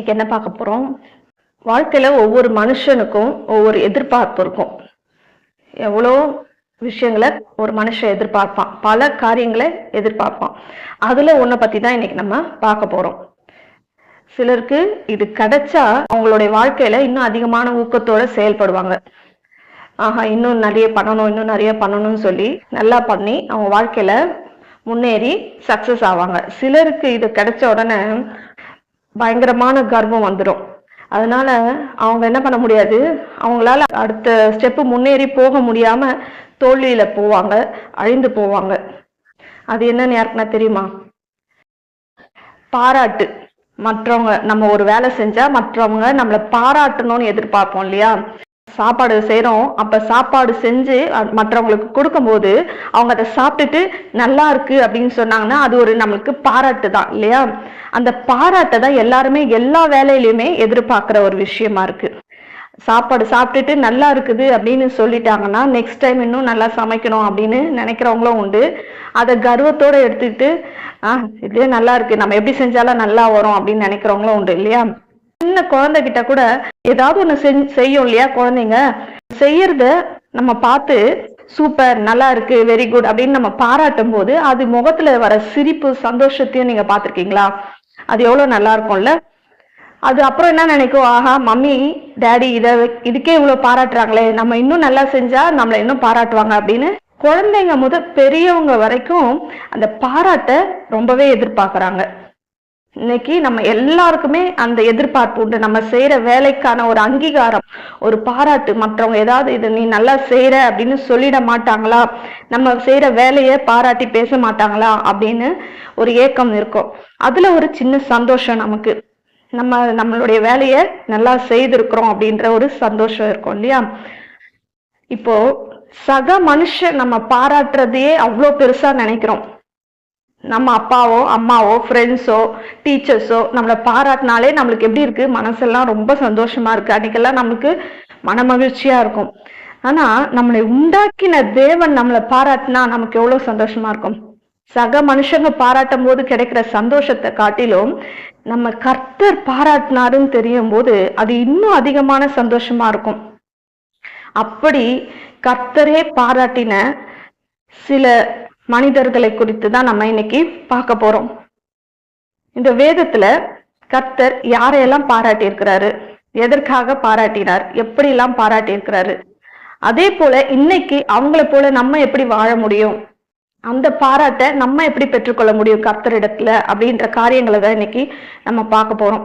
இன்னைக்கு என்ன பார்க்க போறோம்? வாழ்க்கையில ஒவ்வொரு மனுஷனுக்கும் ஒவ்வொரு எதிர்பார்ப்பு இருக்கும். எவ்வளோ விஷயங்களை ஒரு மனுஷன் எதிர்பார்ப்பான். பல காரியங்களை எதிர்பார்ப்பான். அதுல ஒன்றை பத்தி தான் இன்னைக்கு நம்ம பார்க்க போறோம். சிலருக்கு இது கிடைச்சா அவங்களுடைய வாழ்க்கையில இன்னும் அதிகமான ஊக்கத்தோட செயல்படுவாங்க. ஆஹா இன்னும் நிறைய பண்ணணும் இன்னும் நிறைய பண்ணணும்னு சொல்லி நல்லா பண்ணி அவங்க வாழ்க்கையில முன்னேறி சக்சஸ் ஆவாங்க. சிலருக்கு இது கிடைச்ச உடனே பயங்கரமான கர்வம் வந்துடும் அதனால அவங்க என்ன பண்ண முடியாது? அவங்களால அடுத்த ஸ்டெப்பு முன்னேறி போக முடியாம தோல்வியில போவாங்க அழிந்து போவாங்க. அது என்னன்னு யாருக்குன்னா தெரியுமா? பாராட்டு. மற்றவங்க நம்ம ஒரு வேலை செஞ்சா மற்றவங்க நம்மளை பாராட்டணும்னு எதிர்பார்ப்போம் இல்லையா? சாப்பாடு செய்கிறோம் அப்போ சாப்பாடு செஞ்சு மற்றவங்களுக்கு கொடுக்கும்போது அவங்க அதை சாப்பிட்டுட்டு நல்லா இருக்கு அப்படின்னு சொன்னாங்கன்னா அது ஒரு நம்மளுக்கு பாராட்டு தான் இல்லையா? அந்த பாராட்டை தான் எல்லாருமே எல்லா வேலையிலையுமே எதிர்பார்க்குற ஒரு விஷயமா இருக்கு. சாப்பாடு சாப்பிட்டுட்டு நல்லா இருக்குது அப்படின்னு சொல்லிட்டாங்கன்னா நெக்ஸ்ட் டைம் இன்னும் நல்லா சமைக்கணும் அப்படின்னு நினைக்கிறவங்களும் உண்டு. அதை கர்வத்தோடு எடுத்துக்கிட்டு ஆ இதே நல்லா இருக்கு. நம்ம எப்படி செஞ்சாலும் நல்லா வரும் அப்படின்னு நினைக்கிறவங்களும் உண்டு இல்லையா? சின்ன குழந்தைகிட்ட கூட ஏதாவது ஒண்ணு செஞ் செய்யும் இல்லையா குழந்தைங்க? செய்யறத நம்ம பார்த்து சூப்பர் நல்லா இருக்கு வெரி குட் அப்படின்னு நம்ம பாராட்டும் போது அது முகத்துல வர சிரிப்பு சந்தோஷத்தையும் நீங்க பாத்திருக்கீங்களா அது எவ்வளவு நல்லா இருக்கும்ல. அது அப்புறம் என்ன நினைக்கும்? ஆஹா மம்மி டேடி இதை இதுக்கே இவ்வளவு பாராட்டுறாங்களே. நம்ம இன்னும் நல்லா செஞ்சா நம்மளை இன்னும் பாராட்டுவாங்க அப்படின்னு குழந்தைங்க முத பெரியவங்க வரைக்கும் அந்த பாராட்டை ரொம்பவே எதிர்பார்க்கறாங்க. இன்னைக்கு நம்ம எல்லாருக்குமே அந்த எதிர்பார்ப்பு உண்டு. நம்ம செய்யற வேலைக்கான ஒரு அங்கீகாரம் ஒரு பாராட்டு மற்றவங்க ஏதாவது இது நீ நல்லா செய்யற அப்படின்னு சொல்லிட மாட்டாங்களா? நம்ம செய்யற வேலையை பாராட்டி பேச மாட்டாங்களா? அப்படின்னு ஒரு ஏக்கம் இருக்கும். அதுல ஒரு சின்ன சந்தோஷம் நமக்கு. நம்ம நம்மளுடைய வேலையை நல்லா செய்திருக்கிறோம் அப்படின்ற ஒரு சந்தோஷம் இருக்கும் இல்லையா? இப்போ சக மனுஷன் நம்ம பாராட்டுறதையே அவ்வளோ பெருசா நினைக்கிறோம். நம்ம அப்பாவோ அம்மாவோ ஃப்ரெண்ட்ஸோ டீச்சர்ஸோ நம்மளை பாராட்டினாலே நம்மளுக்கு எப்படி இருக்கு? மனசெல்லாம் ரொம்ப சந்தோஷமா இருக்கு. அன்னைக்கெல்லாம் நம்மளுக்கு மன மகிழ்ச்சியா இருக்கும். ஆனா நம்மளை உண்டாக்கின தேவன் நம்மளை பாராட்டினா நமக்கு எவ்வளவு சந்தோஷமா இருக்கும்? சக மனுஷங்க பாராட்டும் போது கிடைக்கிற சந்தோஷத்தை காட்டிலும் நம்ம கர்த்தர் பாராட்டினாருன்னு தெரியும் போது அது இன்னும் அதிகமான சந்தோஷமா இருக்கும். அப்படி கர்த்தரே பாராட்டின சில மனிதர்களை குறித்து தான் நம்ம இன்னைக்கு பார்க்க போறோம். இந்த வேதத்துல கர்த்தர் யாரையெல்லாம் பாராட்டி இருக்கிறாரு எதற்காக பாராட்டினார்? எப்படியெல்லாம் பாராட்டி இருக்கிறாரு அதே போல இன்னைக்கு அவங்கள போல நம்ம எப்படி வாழ முடியும்? அந்த பாராட்டை நம்ம எப்படி பெற்றுக்கொள்ள முடியும் கர்த்தரிடத்துல அப்படின்ற காரியங்களை தான் இன்னைக்கு நம்ம பார்க்க போறோம்.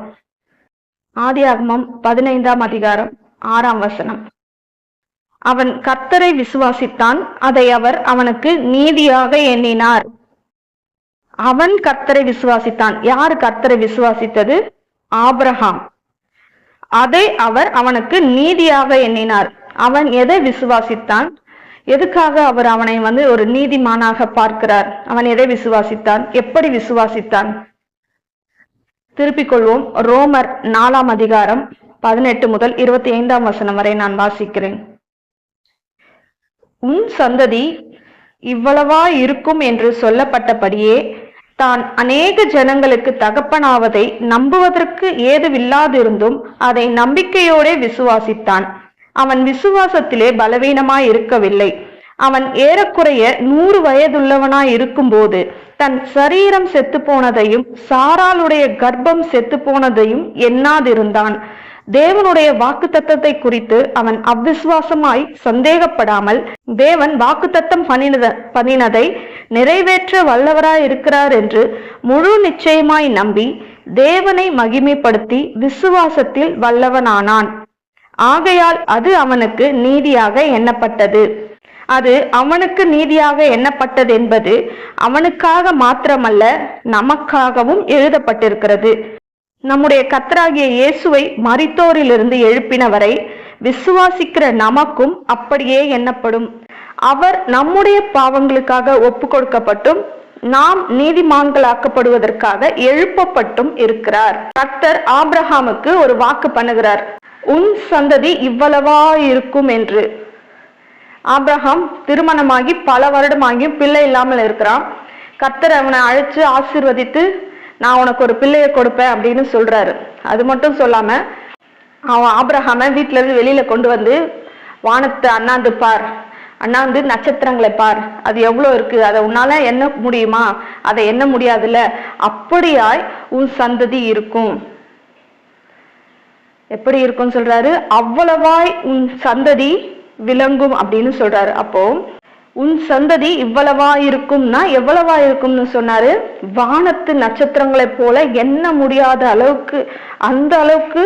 ஆகமம் பதினைந்தாம் அதிகாரம் ஆறாம் வசனம். அவன் கர்த்தரை விசுவாசித்தான் அதை அவர் அவனுக்கு நீதியாக எண்ணினார். அவன் கர்த்தரை விசுவாசித்தான். யார் கர்த்தரை விசுவாசித்தது? ஆப்ரஹாம் அதை அவர் அவனுக்கு நீதியாக எண்ணினார். அவன் எதை விசுவாசித்தான்? எதுக்காக அவர் அவனை வந்து ஒரு நீதிமானாக பார்க்கிறார்? அவன் எதை விசுவாசித்தான்? எப்படி விசுவாசித்தான்? திருப்பிக் கொள்வோம். ரோமர் நாலாம் அதிகாரம் பதினெட்டு முதல் இருபத்தி ஐந்தாம் வசனம் வரை நான் வாசிக்கிறேன். உன் சந்ததி இவ்வளவா இருக்கும் என்று சொல்லப்பட்டபடியே தான் அநேக ஜனங்களுக்கு தகப்பனாவதை நம்புவதற்கு ஏதுவில்லாதிருந்தும் அதை நம்பிக்கையோடே விசுவாசித்தான். அவன் விசுவாசத்திலே பலவீனமாய் இருக்கவில்லை. அவன் ஏறக்குறைய நூறு வயதுள்ளவனாய் இருக்கும்போது தன் சரீரம் செத்து போனதையும் சாராளுடைய கர்ப்பம் செத்து போனதையும் எண்ணாதிருந்தான். தேவனுடைய வாக்குத்தத்தத்தை குறித்து அவன் அவ்விசுவாசமாய் சந்தேகப்படாமல் தேவன் வாக்குத்தத்தம் பண்ணினத பண்ணினதை நிறைவேற்ற வல்லவராய் இருக்கிறார் என்று முழு நிச்சயமாய் நம்பி தேவனை மகிமைப்படுத்தி விசுவாசத்தில் வல்லவனானான். ஆகையால் அது அவனுக்கு நீதியாக எண்ணப்பட்டது. அது அவனுக்கு நீதியாக எண்ணப்பட்டது என்பது அவனுக்காக மாத்திரமல்ல நமக்காகவும் எழுதப்பட்டிருக்கிறது. நம்முடைய கத்தராகிய இயேசுவை மரித்தோரிலிருந்து எழுப்பினவரை விசுவாசிக்கிற நமக்கும் அப்படியே எண்ணப்படும். அவர் நம்முடைய பாவங்களுக்காக ஒப்பு கொடுக்கப்பட்டும் நாம் நீதிமான்களாக்கப்படுவதற்காக எழுப்பப்பட்டும் இருக்கிறார். கர்த்தர் ஆப்ரஹாமுக்கு ஒரு வாக்கு பண்ணுகிறார். உன் சந்ததி இவ்வளவா இருக்கும் என்று. ஆபிரகாம் திருமணமாகி பல வருடமாகியும் பிள்ளை இல்லாமல் இருக்கிறான். கர்த்தர் அவனை அழைச்சு ஆசிர்வதித்து நான் உனக்கு ஒரு பிள்ளையை கொடுப்பேன் அப்படின்னு சொல்றாரு. அது மட்டும் சொல்லாம அவன் ஆப்ரஹாம வீட்டுல இருந்து வெளியில கொண்டு வந்து வானத்தை அண்ணாந்து பார் அண்ணாந்து நட்சத்திரங்களை பார் அது எவ்வளவு இருக்கு? அதை உன்னால என்ன முடியுமா? அதை என்ன முடியாதுல்ல? அப்படியாய் உன் சந்ததி இருக்கும். எப்படி இருக்கும்னு சொல்றாரு? அவ்வளவாய் உன் சந்ததி விளங்கும் அப்படின்னு சொல்றாரு. அப்போ உன் சந்ததி இவ்வளவா இருக்கும்னா எவ்வளவா இருக்கும்னு சொன்னாரு. வானத்து நட்சத்திரங்களைப் போல எண்ண முடியாத அளவுக்கு அந்த அளவுக்கு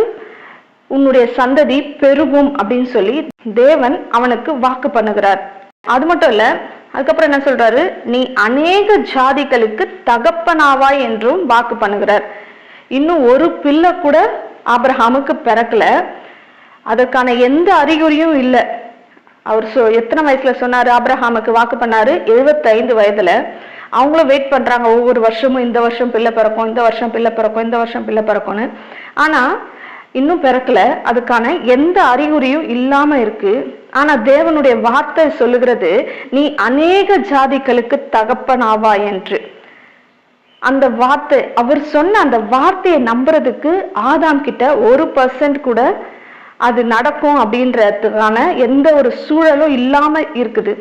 உன்னுடைய சந்ததி பெருகும் அப்படின்னு சொல்லி தேவன் அவனுக்கு வாக்கு பண்ணுகிறார். அது மட்டும் இல்ல அதுக்கப்புறம் என்ன சொல்றாரு? நீ அநேக ஜாதிகளுக்கு தகப்பனாவாய் என்றும் வாக்கு பண்ணுகிறார். இன்னும் ஒரு பிள்ளை கூட ஆபிரகாமுக்கு பிறக்கல. அதற்கான எந்த அறிகுறியும் இல்லை. அவர் சொ எத்தனை வயசுல சொன்னாரு? ஆப்ரஹாமுக்கு வாக்கு பண்ணாரு. 75 வயதுல. அவங்களும் வெயிட் பண்றாங்க. ஒவ்வொரு வருஷமும் இந்த வருஷம் பிள்ளை பிறக்கும் இந்த வருஷம் பிள்ளை பிறக்கும் இந்த வருஷம் பிள்ளை பிறக்கும்னு. ஆனா இன்னும் பிறக்கல. அதுக்கான எந்த அறிகுறியும் இல்லாம இருக்கு. ஆனா தேவனுடைய வார்த்தை சொல்லுகிறது நீ அநேக ஜாதிகளுக்கு தகப்பனாவா என்று. அந்த வார்த்தை அவர் சொன்ன அந்த வார்த்தையை நம்புறதுக்கு ஆதாம் கிட்ட ஒரு பர்சன்ட் கூட அது நடக்கும் அப்படின்றதுக்கான எந்த ஒரு சூழலும் இல்லாமல் இருக்குது.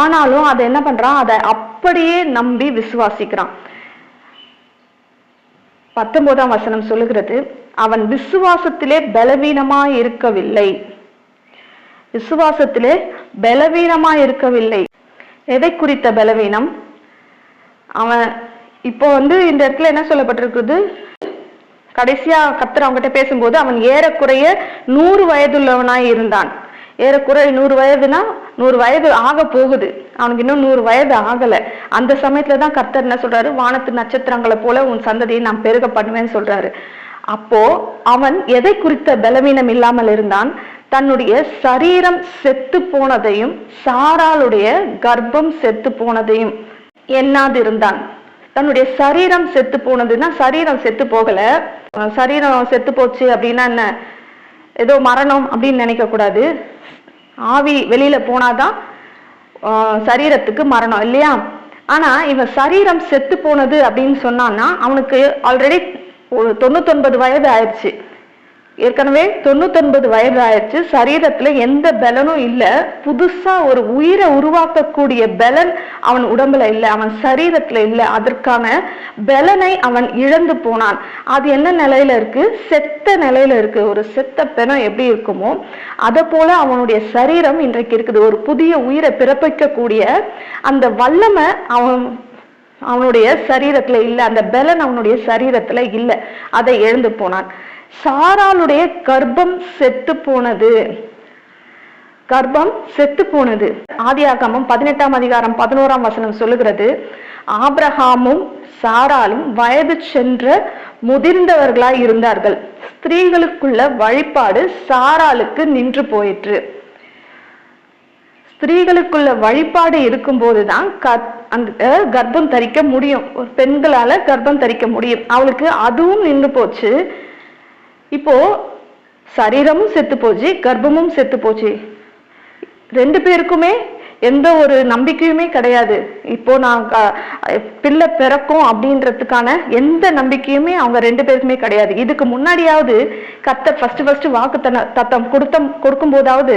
ஆனாலும் அதை என்ன பண்றான்? அதை அப்படியே நம்பி விசுவாசிக்கிறான். பத்தொன்பதாம் வசனம் சொல்லுகிறது அவன் விசுவாசத்திலே பலவீனமாய் இருக்கவில்லை. விசுவாசத்திலே பலவீனமாய் இருக்கவில்லை. எதை குறித்த பலவீனம்? அவன் இப்போ வந்து இந்த இடத்துல என்ன சொல்லப்பட்டிருக்குது? கடைசியா கத்தர் அவங்ககிட்ட பேசும்போது அவன் ஏறக்குறைய நூறு வயதுள்ளவனாய் இருந்தான். ஏறக்குறைய நூறு வயதுனா நூறு வயது ஆக போகுது. அவனுக்கு இன்னும் நூறு வயது ஆகல. அந்த சமயத்துல தான் கர்த்தர் என்ன சொல்றாரு? வானத்து நட்சத்திரங்களை போல உன் சந்ததியை நான் பெருக பண்ணுவேன்னு சொல்றாரு. அப்போ அவன் எதை குறித்த பலவீனம் இல்லாமல் இருந்தான்? தன்னுடைய சரீரம் செத்து போனதையும் சாராளுடைய கர்ப்பம் செத்து போனதையும் எண்ணாது இருந்தான் தன்னுடைய சரீரம் செத்து போனதுன்னா சரீரம் செத்து போகல. சரீரம் செத்து போச்சு அப்படின்னா என்ன? ஏதோ மரணம் அப்படின்னு நினைக்கக்கூடாது ஆவி வெளியில போனாதான் சரீரத்துக்கு மரணம் இல்லையா? ஆனா இவன் சரீரம் செத்து போனது அப்படின்னு சொன்னான்னா அவனுக்கு ஆல்ரெடி ஒரு தொண்ணூத்தொன்பது வயது ஆயிடுச்சு. ஏற்கனவே தொண்ணூத்தொன்பது வயது ஆயிடுச்சு. சரீரத்துல எந்த பலனும் இல்லை. புதுசா ஒரு உயிரை உருவாக்கக்கூடிய பலன் அவன் உடம்புல இல்லை. அவன் சரீரத்துல இல்லை. அதற்கான பலனை அவன் இழந்து போனான். அது என்ன நிலையில இருக்கு? செத்த நிலையில இருக்கு. ஒரு செத்த பெணம் எப்படி இருக்குமோ அதை போல அவனுடைய சரீரம் இன்றைக்கு இருக்குது. ஒரு புதிய உயிரை பிறப்பிக்கக்கூடிய அந்த வல்லமை அவன் அவனுடைய சரீரத்துல இல்லை. அந்த பலன் அவனுடைய சரீரத்துல இல்லை. அதை எழுந்து போனான். சாராளுடைய கர்ப்பம் செத்து போனது. கர்ப்பம் செத்து போனது. ஆதியாகமம் பதினெட்டாம் அதிகாரம் பதினோராம் வசனம் சொல்லுகிறது ஆப்ரஹாமும் சாராலும் வயது சென்ற முதிர்ந்தவர்களாய் இருந்தார்கள். ஸ்திரீகளுக்குள்ள வழிபாடு சாராளுக்கு நின்று போயிற்று. ஸ்திரீகளுக்குள்ள வழிபாடு இருக்கும்போதுதான் க- அந்த கர்ப்பம் தரிக்க முடியும். பெண்களால கர்ப்பம் தரிக்க முடியும். அவளுக்கு அதுவும் நின்று போச்சு. இப்போ சரீரமும் செத்து போச்சு கர்ப்பமும் செத்து போச்சு. ரெண்டு பேருக்குமே எந்த ஒரு நம்பிக்கையுமே கிடையாது. இப்போ நான் பிள்ளை பிறக்கும் அப்படின்றதுக்கான எந்த நம்பிக்கையுமே அவங்க ரெண்டு பேருக்குமே கிடையாது. இதுக்கு முன்னாடியாவது கத்த ஃபர்ஸ்ட் ஃபர்ஸ்ட் வாக்கு தன தத்தம் கொடுத்த கொடுக்கும் போதாவது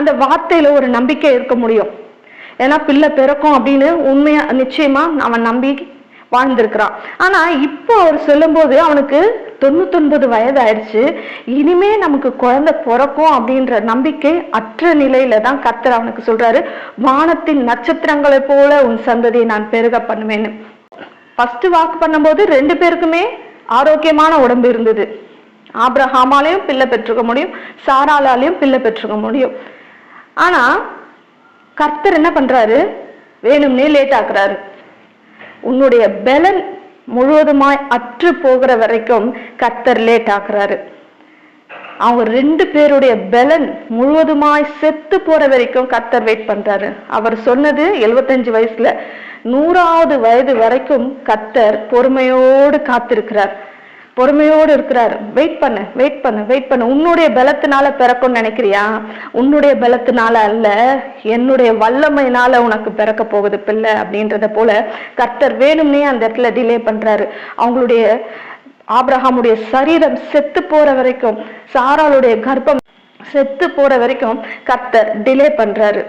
அந்த வார்த்தையில ஒரு நம்பிக்கை இருக்க முடியும். ஏன்னா பிள்ளை பிறக்கும் அப்படின்னு உண்மையா நிச்சயமா அவன் நம்பி வாழ்ந்திருக்கிறான். ஆனா இப்போ அவர் சொல்லும்போது அவனுக்கு தொண்ணூத்தொன்பது வயது ஆயிடுச்சு இனிமே நமக்கு குழந்தை பிறக்கும் அப்படின்ற நம்பிக்கை அற்ற நிலையில தான் கர்த்தர் அவனுக்கு சொல்றாரு. வானத்தின் நட்சத்திரங்களை போல உன் சந்ததியை நான் பெருக பண்ணுவேன்னு. ஃபர்ஸ்ட் வாக்கு பண்ணும்போது ரெண்டு பேருக்குமே ஆரோக்கியமான உடம்பு இருந்தது. ஆப்ரஹாமாலையும் பிள்ளை பெற்றுக்க முடியும். சாராலாலையும் பிள்ளை பெற்றுக்க முடியும். ஆனா கர்த்தர் என்ன பண்றாரு? வேணும்னே லேட் ஆக்குறாரு. உன்னுடைய பலன் முழுவதுமாய் அற்று போகிற வரைக்கும் கர்த்தர் லேட் ஆக்குறாரு அவங்க ரெண்டு பேருடைய பலன் முழுவதுமாய் செத்து போற வரைக்கும் கத்தர் வெயிட் பண்றாரு. அவர் சொன்னது 75 வயசுல நூறாவது வயது வரைக்கும் கத்தர் பொறுமையோடு காத்திருக்கிறார். பொறுமையோடு இருக்கிறாரு. வெயிட் பண்ணு வெயிட் பண்ணு வெயிட் பண்ணு. உன்னுடைய பலத்தினால பிறக்கும்னு நினைக்கிறியா? உன்னுடைய பலத்தினால அல்ல என்னுடைய வல்லமையினால உனக்கு பிறக்க போகுது பிள்ளை அப்படின்றத போல கர்த்தர் வேணும்னே அந்த இடத்துல டிலே பண்றாரு. அவங்களுடைய ஆப்ரஹாமுடைய சரீரம் செத்து போற வரைக்கும் சாராளுடைய கர்ப்பம் செத்து போற வரைக்கும் கர்த்தர் டிலே பண்றாரு.